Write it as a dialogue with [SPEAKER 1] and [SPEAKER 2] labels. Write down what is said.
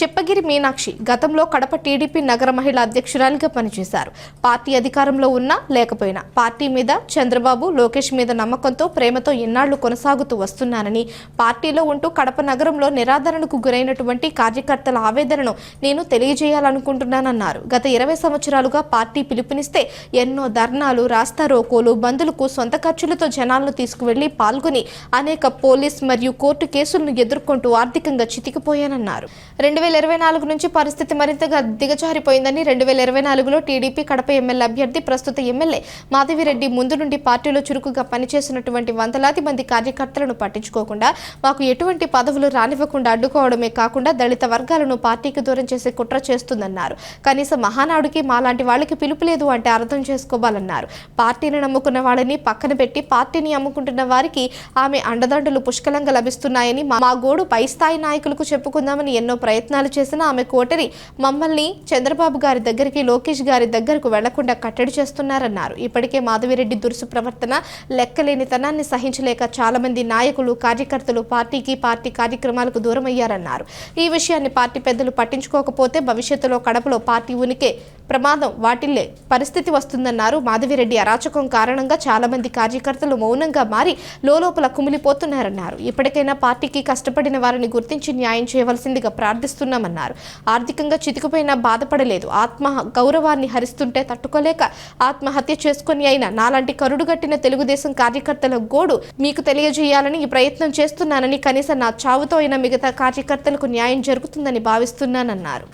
[SPEAKER 1] చెప్పగిరి మీనాక్షి గతంలో కడప టీడీపీ నగర మహిళా అధ్యక్షురాలిగా పనిచేశారు. పార్టీ అధికారంలో ఉన్నా లేకపోయినా పార్టీ మీద చంద్రబాబు లోకేష్ మీద నమ్మకంతో ప్రేమతో ఎన్నాళ్ళు కొనసాగుతూ వస్తున్నానని పార్టీలో ఉంటూ కడప నగరంలో నిరాదరణకు గురైనటువంటి కార్యకర్తల ఆవేదనను నేను తెలియజేయాలనుకుంటున్నానన్నారు. గత ఇరవై సంవత్సరాలుగా పార్టీ పిలుపునిస్తే ఎన్నో ధర్నాలు రాస్తా రోకోలు బంధులకు సొంత ఖర్చులతో జనాలను తీసుకువెళ్ళి పాల్గొని అనేక పోలీస్ మరియు కోర్టు కేసులను ఎదుర్కొంటూ ఆర్థికంగా చితికిపోయానన్నారు. రెండు వేల ఇరవై నాలుగు నుంచి పరిస్థితి మరింతగా దిగజారిపోయిందని రెండు వేల ఇరవై నాలుగులో టీడీపీ కడప ఎమ్మెల్యే అభ్యర్థి ప్రస్తుత ఎమ్మెల్యే మాధవిరెడ్డి ముందు నుండి పార్టీలో చురుకుగా పనిచేసినటువంటి వందలాది మంది కార్యకర్తలను పట్టించుకోకుండా మాకు ఎటువంటి పదవులు రానివ్వకుండా అడ్డుకోవడమే కాకుండా దళిత వర్గాలను పార్టీకి దూరం చేసే కుట్ర చేస్తుందన్నారు. కనీసం మహానాడుకి మాలాంటి వాళ్ళకి పిలుపు లేదు అంటే అర్థం చేసుకోవాలన్నారు. పార్టీని నమ్ముకున్న వాళ్ళని పక్కన పెట్టి పార్టీని అమ్ముకుంటున్న వారికి ఆమె అండదండలు పుష్కలంగా లభిస్తున్నాయని మా మా గోడు పై స్థాయి నాయకులకు చెప్పుకుందామని ఎన్నో ప్రయత్నాలు చేసినా ఆమె కోటరి మమ్మల్ని చంద్రబాబు గారి దగ్గరికి లోకేష్ గారి దగ్గరకు వెళ్ళకుండా కట్టడి చేస్తున్నారన్నారు. ఇప్పటికే మాధవిరెడ్డి దురుసు ప్రవర్తన లెక్కలేనితనాన్ని సహించలేక చాలా మంది నాయకులు కార్యకర్తలు పార్టీకి పార్టీ కార్యక్రమాలకు దూరమయ్యారన్నారు. ఈ విషయాన్ని పార్టీ పెద్దలు పట్టించుకోకపోతే భవిష్యత్తులో కడపలో పార్టీ ఉనికి ప్రమాదం వాటిల్లే పరిస్థితి వస్తుందన్నారు. మాధవిరెడ్డి అరాచకం కారణంగా చాలా మంది కార్యకర్తలు మౌనంగా మారి లోపల కుమిలిపోతున్నారన్నారు. ఇప్పటికైనా పార్టీకి కష్టపడిన వారిని గుర్తించి న్యాయం చేయవలసిందిగా ప్రార్థిస్తున్నామన్నారు. ఆర్థికంగా చితికిపోయినా బాధపడలేదు. ఆత్మ గౌరవాన్ని హరిస్తుంటే తట్టుకోలేక ఆత్మహత్య చేసుకుని అయినా నాలాంటి కరుడుగట్టిన తెలుగుదేశం కార్యకర్తల గోడు మీకు తెలియజేయాలని ఈ ప్రయత్నం చేస్తున్నానని కనీసం నా చావుతో అయినా మిగతా కార్యకర్తలకు న్యాయం జరుగుతుందని భావిస్తున్నానన్నారు.